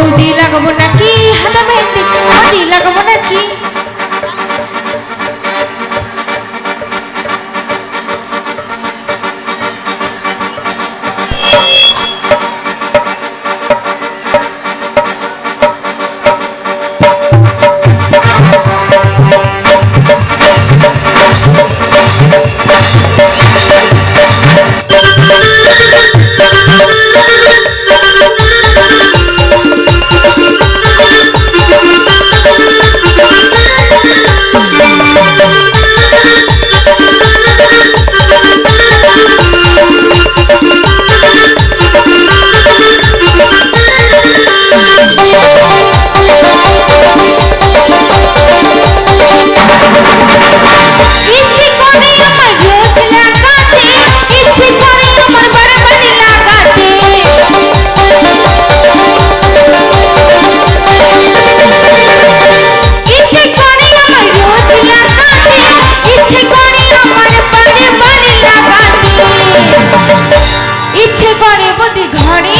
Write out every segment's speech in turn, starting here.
বৌদি লাগাবো নাকি হাতা মেহেন্দি আদি লাগাবো নাকি? घड़ी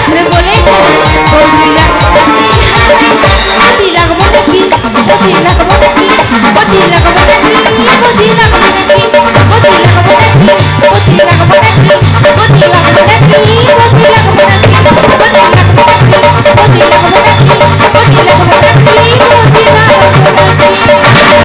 বসবে বলে দিলাগবো নাকি? দিলাগবো নাকি? দিলাগবো নাকি? দিলাগবো নাকি?